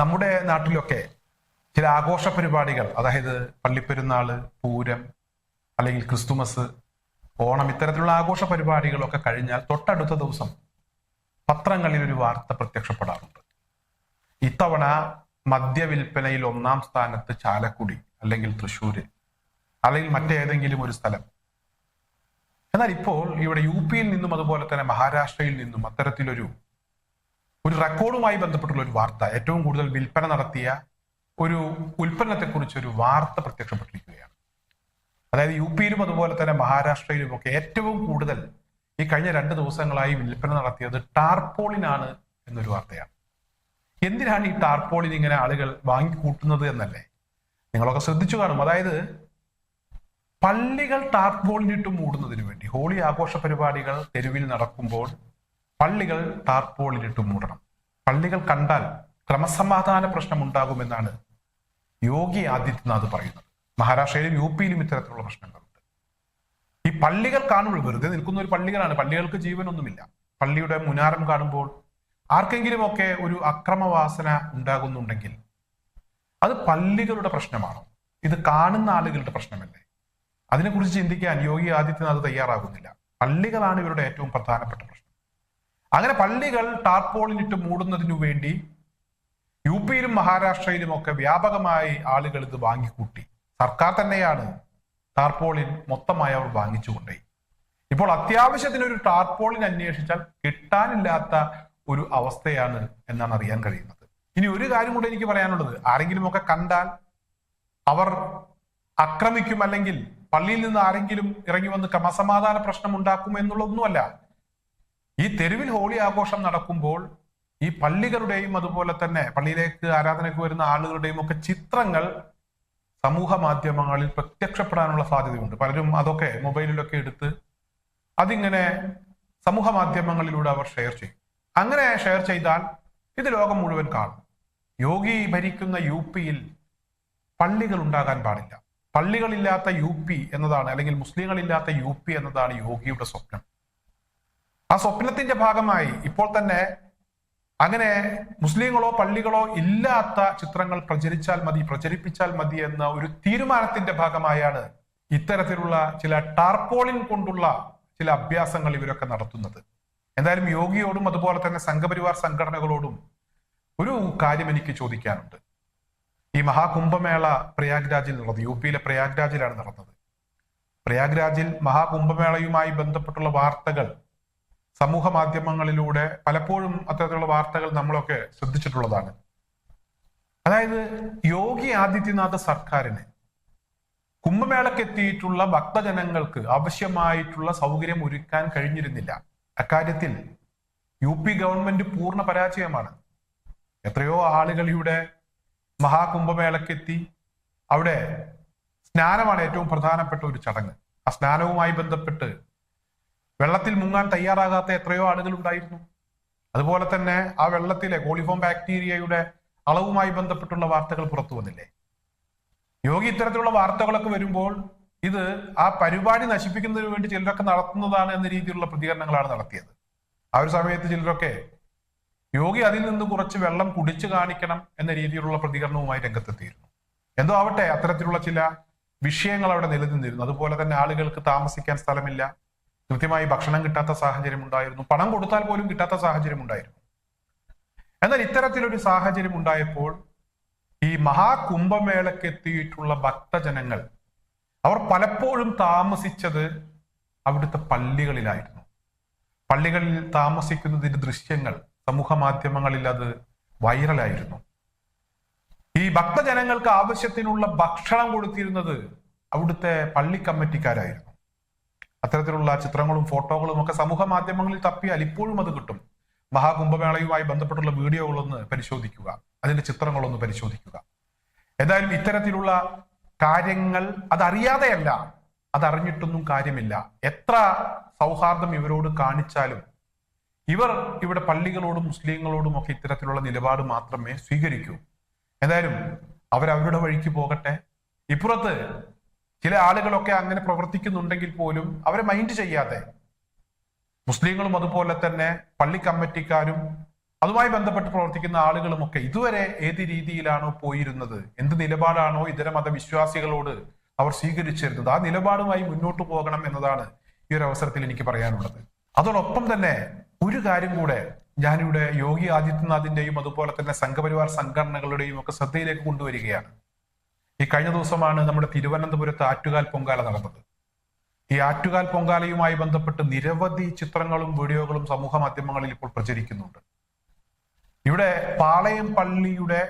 നമ്മുടെ നാട്ടിലൊക്കെ ചില ആഘോഷ പരിപാടികൾ അതായത് പള്ളിപ്പെരുന്നാൾ പൂരം അല്ലെങ്കിൽ ക്രിസ്തുമസ് ഓണം ഇത്തരത്തിലുള്ള ആഘോഷ പരിപാടികളൊക്കെ കഴിഞ്ഞാൽ തൊട്ടടുത്ത ദിവസം പത്രങ്ങളിൽ ഒരു വാർത്ത പ്രത്യക്ഷപ്പെടാറുണ്ട്. ഇത്തവണ മദ്യവിൽപ്പനയിൽ ഒന്നാം സ്ഥാനത്ത് ചാലക്കുടി അല്ലെങ്കിൽ തൃശ്ശൂര് അല്ലെങ്കിൽ മറ്റേതെങ്കിലും ഒരു സ്ഥലം. എന്നാൽ ഇപ്പോൾ ഇവിടെ യു പിയിൽ നിന്നും അതുപോലെ തന്നെ മഹാരാഷ്ട്രയിൽ നിന്നും അത്തരത്തിലൊരു ഒരു റെക്കോർഡുമായി ബന്ധപ്പെട്ടുള്ള ഒരു വാർത്ത ഏറ്റവും കൂടുതൽ വിൽപ്പന നടത്തിയ ഒരു ഉൽപ്പന്നത്തെക്കുറിച്ച് ഒരു വാർത്ത പ്രത്യക്ഷപ്പെട്ടിരിക്കുകയാണ്. അതായത് യു പിയിലും അതുപോലെ തന്നെ മഹാരാഷ്ട്രയിലും ഒക്കെ ഏറ്റവും കൂടുതൽ ഈ കഴിഞ്ഞ രണ്ട് ദിവസങ്ങളായി വിൽപ്പന നടത്തിയത് ടാർപോളിനാണ് എന്നൊരു വാർത്തയാണ്. എന്തിനാണ് ഈ ടാർപോളിൻ ഇങ്ങനെ ആളുകൾ വാങ്ങിക്കൂട്ടുന്നത് എന്നല്ലേ? നിങ്ങളൊക്കെ ശ്രദ്ധിച്ചു കാണും. അതായത് പള്ളികൾ ടാർപോളിനിട്ട് മൂടുന്നതിന് വേണ്ടി ഹോളി ആഘോഷ പരിപാടികൾ തെരുവിൽ നടക്കുമ്പോൾ പള്ളികൾ ടാർപോളിലിട്ട് മൂടണം. പള്ളികൾ കണ്ടാൽ ക്രമസമാധാന പ്രശ്നം ഉണ്ടാകുമെന്നാണ് യോഗി ആദിത്യനാഥ് പറയുന്നത്. മഹാരാഷ്ട്രയിലും യു പിയിലും ഇത്തരത്തിലുള്ള പ്രശ്നങ്ങളുണ്ട്. ഈ പള്ളികൾ കാണുമ്പോൾ വെറുതെ നിൽക്കുന്ന ഒരു പള്ളികളാണ്. പള്ളികൾക്ക് ജീവനൊന്നുമില്ല. പള്ളിയുടെ മുനാരം കാണുമ്പോൾ ആർക്കെങ്കിലുമൊക്കെ ഒരു അക്രമവാസന ഉണ്ടാകുന്നുണ്ടെങ്കിൽ അത് പള്ളികളുടെ പ്രശ്നമാണോ? ഇത് കാണുന്ന ആളുകളുടെ പ്രശ്നമല്ലേ? അതിനെക്കുറിച്ച് ചിന്തിക്കാൻ യോഗി ആദിത്യനാഥ് തയ്യാറാകുന്നില്ല. പള്ളികളാണ് ഇവരുടെ ഏറ്റവും പ്രധാനപ്പെട്ട പ്രശ്നം. അങ്ങനെ പള്ളികൾ ടാർപോളിനിട്ട് മൂടുന്നതിനു വേണ്ടി യു പിയിലും മഹാരാഷ്ട്രയിലും ഒക്കെ വ്യാപകമായി ആളുകൾ ഇത് വാങ്ങിക്കൂട്ടി. സർക്കാർ തന്നെയാണ് ടാർപോളിൻ മൊത്തമായി അവർ വാങ്ങിച്ചുകൊണ്ടേ ഇപ്പോൾ അത്യാവശ്യത്തിന് ഒരു ടാർപോളിൻ അന്വേഷിച്ചാൽ കിട്ടാനില്ലാത്ത ഒരു അവസ്ഥയാണ് എന്നാണ് അറിയാൻ കഴിയുന്നത്. ഇനി ഒരു കാര്യം കൂടെ എനിക്ക് പറയാനുള്ളത്. ആരെങ്കിലും ഒക്കെ കണ്ടാൽ അവർ ആക്രമിക്കും അല്ലെങ്കിൽ പള്ളിയിൽ നിന്ന് ആരെങ്കിലും ഇറങ്ങി വന്ന് ക്രമസമാധാന പ്രശ്നം ഉണ്ടാക്കും എന്നുള്ളതൊന്നുമല്ല. ഈ തെരുവിൽ ഹോളി ആഘോഷം നടക്കുമ്പോൾ ഈ പള്ളികളുടെയും അതുപോലെ തന്നെ പള്ളിയിലേക്ക് ആരാധനയ്ക്ക് വരുന്ന ആളുകളുടെയും ഒക്കെ ചിത്രങ്ങൾ സമൂഹ മാധ്യമങ്ങളിൽ പ്രത്യക്ഷപ്പെടാനുള്ള സാധ്യതയുണ്ട്. പലരും അതൊക്കെ മൊബൈലിലൊക്കെ എടുത്ത് അതിങ്ങനെ സമൂഹ മാധ്യമങ്ങളിലൂടെ അവർ ഷെയർ ചെയ്യും. അങ്ങനെ ഷെയർ ചെയ്താൽ ഇത് ലോകം മുഴുവൻ കാണും. യോഗി ഭരിക്കുന്ന യു പിയിൽ പള്ളികൾ ഉണ്ടാകാൻ പാടില്ല. പള്ളികളില്ലാത്ത യു പി എന്നതാണ് അല്ലെങ്കിൽ മുസ്ലിങ്ങളില്ലാത്ത യു പി എന്നതാണ് യോഗിയുടെ സ്വപ്നം. ആ സ്വപ്നത്തിന്റെ ഭാഗമായി ഇപ്പോൾ തന്നെ അങ്ങനെ മുസ്ലിങ്ങളോ പള്ളികളോ ഇല്ലാത്ത ചിത്രങ്ങൾ പ്രചരിച്ചാൽ മതി പ്രചരിപ്പിച്ചാൽ മതി എന്ന ഒരു തീരുമാനത്തിന്റെ ഭാഗമായാണ് ഇത്തരത്തിലുള്ള ചില ടാർപോളിൻ കൊണ്ടുള്ള ചില അഭ്യാസങ്ങൾ ഇവരൊക്കെ നടത്തുന്നത്. എന്തായാലും യോഗിയോടും അതുപോലെ തന്നെ സംഘപരിവാർ സംഘടനകളോടും ഒരു കാര്യം എനിക്ക് ചോദിക്കാനുണ്ട്. ഈ മഹാകുംഭമേള പ്രയാഗ്രാജിൽ നടന്നത് യു പിയിലെ പ്രയാഗ്രാജിലാണ് നടന്നത്. പ്രയാഗ്രാജിൽ മഹാകുംഭമേളയുമായി ബന്ധപ്പെട്ടുള്ള വാർത്തകൾ സമൂഹ മാധ്യമങ്ങളിലൂടെ പലപ്പോഴും അത്തരത്തിലുള്ള വാർത്തകൾ നമ്മളൊക്കെ ശ്രദ്ധിച്ചിട്ടുള്ളതാണ്. അതായത് യോഗി ആദിത്യനാഥ് സർക്കാരിന് കുംഭമേളക്ക് എത്തിയിട്ടുള്ള ഭക്തജനങ്ങൾക്ക് ആവശ്യമായിട്ടുള്ള സൗകര്യം ഒരുക്കാൻ കഴിഞ്ഞിരുന്നില്ല. അക്കാര്യത്തിൽ യു പി ഗവൺമെന്റ് പൂർണ പരാജയമാണ്. എത്രയോ ആളുകൾ ഇവിടെ മഹാകുംഭമേളക്കെത്തി. അവിടെ സ്നാനമാണ് ഏറ്റവും പ്രധാനപ്പെട്ട ഒരു ചടങ്ങ്. ആ സ്നാനവുമായി ബന്ധപ്പെട്ട് വെള്ളത്തിൽ മുങ്ങാൻ തയ്യാറാകാത്ത എത്രയോ ആളുകൾ ഉണ്ടായിരുന്നു. അതുപോലെ തന്നെ ആ വെള്ളത്തിലെ കോളിഫോം ബാക്ടീരിയയുടെ അളവുമായി ബന്ധപ്പെട്ടുള്ള വാർത്തകൾ പുറത്തു വന്നില്ലേ? യോഗി ഇത്തരത്തിലുള്ള വാർത്തകളൊക്കെ വരുമ്പോൾ ഇത് ആ പരിപാടി നശിപ്പിക്കുന്നതിന് വേണ്ടി ചിലരൊക്കെ നടത്തുന്നതാണ് എന്ന രീതിയിലുള്ള പ്രതികരണങ്ങളാണ് നടത്തിയത്. ആ ഒരു സമയത്ത് ചിലരൊക്കെ യോഗി അതിൽ നിന്ന് കുറച്ച് വെള്ളം കുടിച്ചു കാണിക്കണം എന്ന രീതിയിലുള്ള പ്രതികരണവുമായി രംഗത്തെത്തിയിരുന്നു. എന്തോ ആവട്ടെ അത്തരത്തിലുള്ള ചില വിഷയങ്ങൾ അവിടെ നിലനിന്നിരുന്നു. അതുപോലെ തന്നെ ആളുകൾക്ക് താമസിക്കാൻ സ്ഥലമില്ല. കൃത്യമായി ഭക്ഷണം കിട്ടാത്ത സാഹചര്യം ഉണ്ടായിരുന്നു പണം കൊടുത്താൽ പോലും കിട്ടാത്ത സാഹചര്യം ഉണ്ടായിരുന്നു എന്നാൽ ഇത്തരത്തിലൊരു സാഹചര്യം ഉണ്ടായപ്പോൾ ഈ മഹാകുംഭമേളക്കെത്തിയിട്ടുള്ള ഭക്തജനങ്ങൾ അവർ പലപ്പോഴും താമസിച്ചത് അവിടുത്തെ പള്ളികളിലായിരുന്നു. പള്ളികളിൽ താമസിക്കുന്നതിന്റെ ദൃശ്യങ്ങൾ സമൂഹ മാധ്യമങ്ങളിൽ അത് വൈറലായിരുന്നു. ഈ ഭക്തജനങ്ങൾക്ക് ആവശ്യത്തിനുള്ള ഭക്ഷണം കൊടുത്തിരുന്നത് അവിടുത്തെ പള്ളി കമ്മിറ്റിക്കാരായിരുന്നു അത്തരത്തിലുള്ള ചിത്രങ്ങളും ഫോട്ടോകളും ഒക്കെ സമൂഹ മാധ്യമങ്ങളിൽ തപ്പിയാൽ ഇപ്പോഴും അത് കിട്ടും. മഹാകുംഭമേളയുമായി ബന്ധപ്പെട്ടുള്ള വീഡിയോകളൊന്ന് പരിശോധിക്കുക. അതിന്റെ ചിത്രങ്ങളൊന്ന് പരിശോധിക്കുക. എന്തായാലും ഇത്തരത്തിലുള്ള കാര്യങ്ങൾ അതറിയാതെയല്ല അതറിഞ്ഞിട്ടൊന്നും കാര്യമില്ല. എത്ര സൗഹാർദ്ദം ഇവരോട് കാണിച്ചാലും ഇവർ ഇവിടെ പള്ളികളോടും മുസ്ലിങ്ങളോടും ഒക്കെ ഇത്തരത്തിലുള്ള നിലപാട് മാത്രമേ സ്വീകരിക്കൂ. എന്തായാലും അവരവരുടെ വഴിക്ക് പോകട്ടെ. ഇപ്പുറത്ത് ചില ആളുകളൊക്കെ അങ്ങനെ പ്രവർത്തിക്കുന്നുണ്ടെങ്കിൽ പോലും അവരെ മൈൻഡ് ചെയ്യാതെ. മുസ്ലിങ്ങളും അതുപോലെ തന്നെ പള്ളി കമ്മിറ്റിക്കാരും അതുമായി ബന്ധപ്പെട്ട് പ്രവർത്തിക്കുന്ന ആളുകളുമൊക്കെ ഇതുവരെ ഏത് രീതിയിലാണോ പോയിരുന്നത്? എന്ത് നിലപാടാണോ ഇതര മതവിശ്വാസികളോട് അവർ സ്വീകരിച്ചിരുന്നത്? ആ നിലപാടുമായി മുന്നോട്ട് പോകണം എന്നതാണ് ഈ ഒരു അവസരത്തിൽ എനിക്ക് പറയാനുള്ളത്. അതോടൊപ്പം തന്നെ ഒരു കാര്യം കൂടെ ഞാനിവിടെ യോഗി ആദിത്യനാഥിന്റെയും അതുപോലെ തന്നെ സംഘപരിവാർ സംഘടനകളുടെയും ഒക്കെ ശ്രദ്ധയിലേക്ക് കൊണ്ടുവരികയാണ്. ഈ കഴിഞ്ഞ ദിവസമാണ് നമ്മുടെ തിരുവനന്തപുരത്ത് ആറ്റുകാൽ പൊങ്കാല നടന്നത്. ഈ ആറ്റുകാൽ പൊങ്കാലയുമായി ബന്ധപ്പെട്ട് നിരവധി ചിത്രങ്ങളും വീഡിയോകളും സമൂഹ മാധ്യമങ്ങളിൽ ഇപ്പോൾ പ്രചരിക്കുന്നുണ്ട്. ഇവിടെ പാളയം പള്ളിയുടെ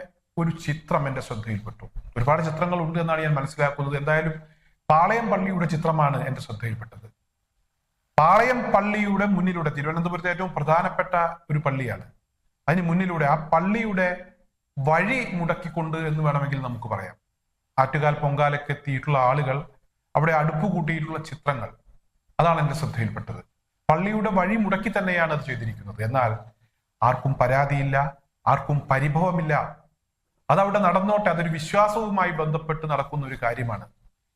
ഒരു ചിത്രം എന്റെ ശ്രദ്ധയിൽപ്പെട്ടു. ഒരുപാട് ചിത്രങ്ങൾ ഉണ്ട് എന്നാണ് ഞാൻ മനസ്സിലാക്കുന്നത്. എന്തായാലും പാളയം പള്ളിയുടെ ചിത്രമാണ് എന്റെ ശ്രദ്ധയിൽപ്പെട്ടത്. പാളയം പള്ളിയുടെ മുന്നിലൂടെ തിരുവനന്തപുരത്തെ ഏറ്റവും പ്രധാനപ്പെട്ട ഒരു പള്ളിയാണ്. അതിന് മുന്നിലൂടെ ആ പള്ളിയുടെ വഴി മുടക്കിക്കൊണ്ട് എന്ന് വേണമെങ്കിൽ നമുക്ക് പറയാം. ആറ്റുകാൽ പൊങ്കാലയ്ക്ക് എത്തിയിട്ടുള്ള ആളുകൾ അവിടെ അടുപ്പ് കൂട്ടിയിട്ടുള്ള ചിത്രങ്ങൾ. അതാണ് എന്റെ ശ്രദ്ധയിൽപ്പെട്ടത്. പള്ളിയുടെ വഴി മുടക്കി തന്നെയാണ് അത് ചെയ്തിരിക്കുന്നത്. എന്നാൽ ആർക്കും പരാതിയില്ല ആർക്കും പരിഭവമില്ല. അതവിടെ നടന്നോട്ടെ അതൊരു വിശ്വാസവുമായി ബന്ധപ്പെട്ട് നടക്കുന്ന ഒരു കാര്യമാണ്.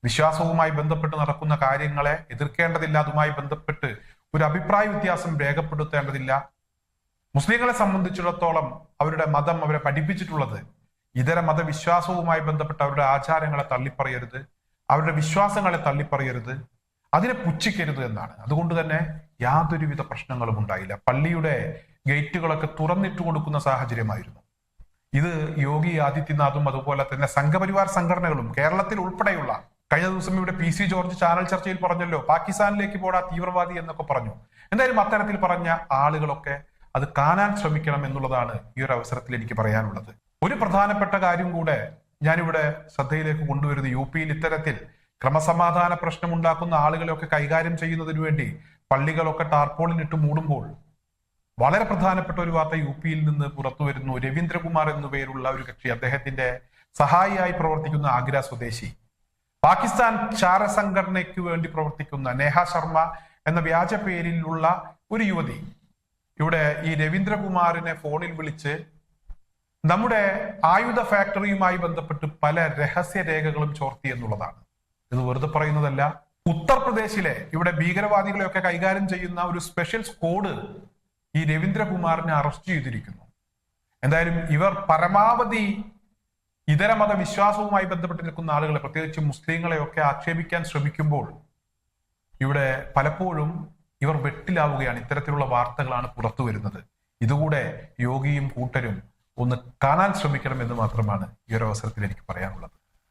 വിശ്വാസവുമായി ബന്ധപ്പെട്ട് നടക്കുന്ന കാര്യങ്ങളെ എതിർക്കേണ്ടതില്ല അതുമായി ബന്ധപ്പെട്ട് ഒരു അഭിപ്രായ വ്യത്യാസം രേഖപ്പെടുത്തേണ്ടതില്ല. മുസ്ലിങ്ങളെ സംബന്ധിച്ചിടത്തോളം അവരുടെ മതം അവരെ പഠിപ്പിച്ചിട്ടുള്ളത് ഇതര മതവിശ്വാസവുമായി ബന്ധപ്പെട്ട അവരുടെ ആചാരങ്ങളെ തള്ളിപ്പറയരുത് അവരുടെ വിശ്വാസങ്ങളെ തള്ളിപ്പറയരുത് അതിനെ പുച്ഛിക്കരുത് എന്നാണ്. അതുകൊണ്ട് തന്നെ യാതൊരുവിധ പ്രശ്നങ്ങളും ഉണ്ടായില്ല. പള്ളിയുടെ ഗേറ്റുകളൊക്കെ തുറന്നിട്ട് കൊടുക്കുന്ന സാഹചര്യമായിരുന്നു. ഇത് യോഗി ആദിത്യനാഥും അതുപോലെ തന്നെ സംഘപരിവാർ സംഘടനകളും കേരളത്തിൽ ഉൾപ്പെടെയുള്ള കഴിഞ്ഞ ദിവസം ഇവിടെ പി സി ജോർജ് ചാനൽ ചർച്ചയിൽ പറഞ്ഞല്ലോ പാകിസ്ഥാനിലേക്ക് പോടാ തീവ്രവാദി എന്നൊക്കെ പറഞ്ഞു. എന്തായാലും അത്തരത്തിൽ പറഞ്ഞ ആളുകളൊക്കെ അത് കാണാൻ ശ്രമിക്കണം എന്നുള്ളതാണ് ഈ ഒരു അവസരത്തിൽ എനിക്ക് പറയാനുള്ളത്. ഒരു പ്രധാനപ്പെട്ട കാര്യം കൂടെ ഞാനിവിടെ ശ്രദ്ധയിലേക്ക് കൊണ്ടുവരുന്നു. യു പിയിൽ ഇത്തരത്തിൽ ക്രമസമാധാന പ്രശ്നം ഉണ്ടാക്കുന്ന ആളുകളെയൊക്കെ കൈകാര്യം ചെയ്യുന്നതിന് വേണ്ടി പള്ളികളൊക്കെ ടാർപോളിനിട്ട് മൂടുമ്പോൾ വളരെ പ്രധാനപ്പെട്ട ഒരു വാർത്ത യു പിയിൽ നിന്ന് പുറത്തു വരുന്നു. രവീന്ദ്രകുമാർ എന്നു പേരുള്ള ഒരു കക്ഷി അദ്ദേഹത്തിന്റെ സഹായിയായി പ്രവർത്തിക്കുന്ന ആഗ്ര സ്വദേശി. പാകിസ്ഥാൻ ചാര സംഘടനയ്ക്ക് വേണ്ടി പ്രവർത്തിക്കുന്ന നേഹ ശർമ്മ എന്ന വ്യാജ പേരിലുള്ള ഒരു യുവതി ഇവിടെ ഈ രവീന്ദ്രകുമാറിനെ ഫോണിൽ വിളിച്ച് നമ്മുടെ ആയുധ ഫാക്ടറിയുമായി ബന്ധപ്പെട്ട് പല രഹസ്യ രേഖകളും ചോർത്തി എന്നുള്ളതാണ്. ഇത് വെറുതെ പറയുന്നതല്ല. ഉത്തർപ്രദേശിലെ ഇവിടെ ഭീകരവാദികളെയൊക്കെ കൈകാര്യം ചെയ്യുന്ന ഒരു സ്പെഷ്യൽ സ്ക്വാഡ് ഈ രവീന്ദ്രകുമാറിനെ അറസ്റ്റ് ചെയ്തിരിക്കുന്നു. എന്തായാലും ഇവർ പരമാവധി ഇതര മതവിശ്വാസവുമായി ബന്ധപ്പെട്ട് നിൽക്കുന്ന ആളുകളെ പ്രത്യേകിച്ച് മുസ്ലിങ്ങളെയൊക്കെ ആക്ഷേപിക്കാൻ ശ്രമിക്കുമ്പോൾ ഇവിടെ പലപ്പോഴും ഇവർ വെട്ടിലാവുകയാണ്. ഇത്തരത്തിലുള്ള വാർത്തകളാണ് പുറത്തു വരുന്നത് ഇതുകൂടെ യോഗിയും കൂട്ടരും ഒന്ന് കാണാൻ ശ്രമിക്കണം എന്ന് മാത്രമാണ് ഈ ഒരു അവസരത്തിൽ എനിക്ക് പറയാനുള്ളത്.